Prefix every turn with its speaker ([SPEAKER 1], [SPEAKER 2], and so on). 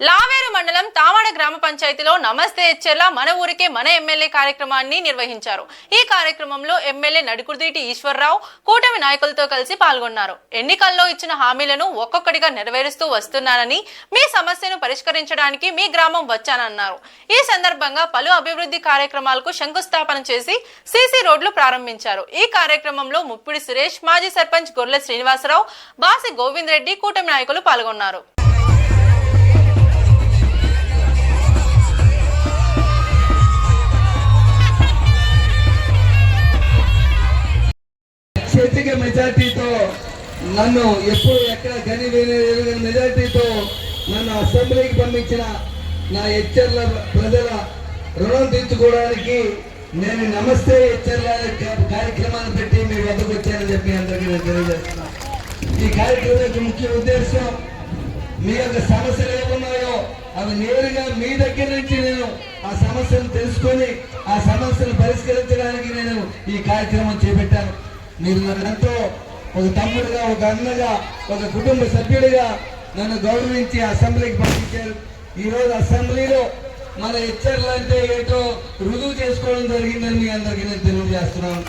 [SPEAKER 1] లావేరు మండలం తావాడ గ్రామ పంచాయతీలో నమస్తే ఎచ్చెర్ల మన ఊరికే మన ఎమ్మెల్యే కార్యక్రమాన్ని నిర్వహించారు. ఈ కార్యక్రమంలో ఎమ్మెల్యే నడుకుదీటి ఈశ్వరరావు కూటమి నాయకులతో కలిసి పాల్గొన్నారు. ఎన్నికల్లో ఇచ్చిన హామీలను ఒక్కొక్కటిగా నెరవేరుస్తూ వస్తున్నానని మీ సమస్యను పరిష్కరించడానికి మీ గ్రామం వచ్చానన్నారు. ఈ సందర్భంగా పలు అభివృద్ధి కార్యక్రమాలకు శంకుస్థాపన చేసి సీసీ రోడ్లు ప్రారంభించారు. ఈ కార్యక్రమంలో ముప్పిడి సురేష్ మాజీ సర్పంచ్ గొర్రెల శ్రీనివాసరావు బాసి గోవింద్ రెడ్డి కూటమి నాయకులు పాల్గొన్నారు.
[SPEAKER 2] అధిక మెజార్టీతో నన్ను ఎప్పుడు ఎక్కడ గని వేయని మెజార్టీతో నన్ను అసెంబ్లీకి పంపించిన నా హెచ్చర్ల ప్రజల రుణం తీర్చుకోవడానికి నేను నమస్తే హెచ్చర్ల కార్యక్రమాన్ని పెట్టి మీ వద్దకు వచ్చానని చెప్పి అందరికీ నేను తెలియజేస్తున్నా. ఈ కార్యక్రమం యొక్క ముఖ్య ఉద్దేశం మీ యొక్క సమస్యలు ఏమున్నాయో అవి నేరుగా మీ దగ్గర నుంచి నేను ఆ సమస్యను తెలుసుకొని ఆ సమస్యను పరిష్కరించడానికి నేను ఈ కార్యక్రమం చేపట్టాను. మీరు నన్ను ఎంతో ఒక తమ్ముడుగా ఒక అన్నగా ఒక కుటుంబ సభ్యుడిగా నన్ను గౌరవించి అసెంబ్లీకి పంపించారు. ఈ రోజు అసెంబ్లీలో మన హెచ్చర్లు అంటే ఏంటో రుజువు చేసుకోవడం జరిగిందని మీ అందరికీ నేను తెలియజేస్తున్నాను.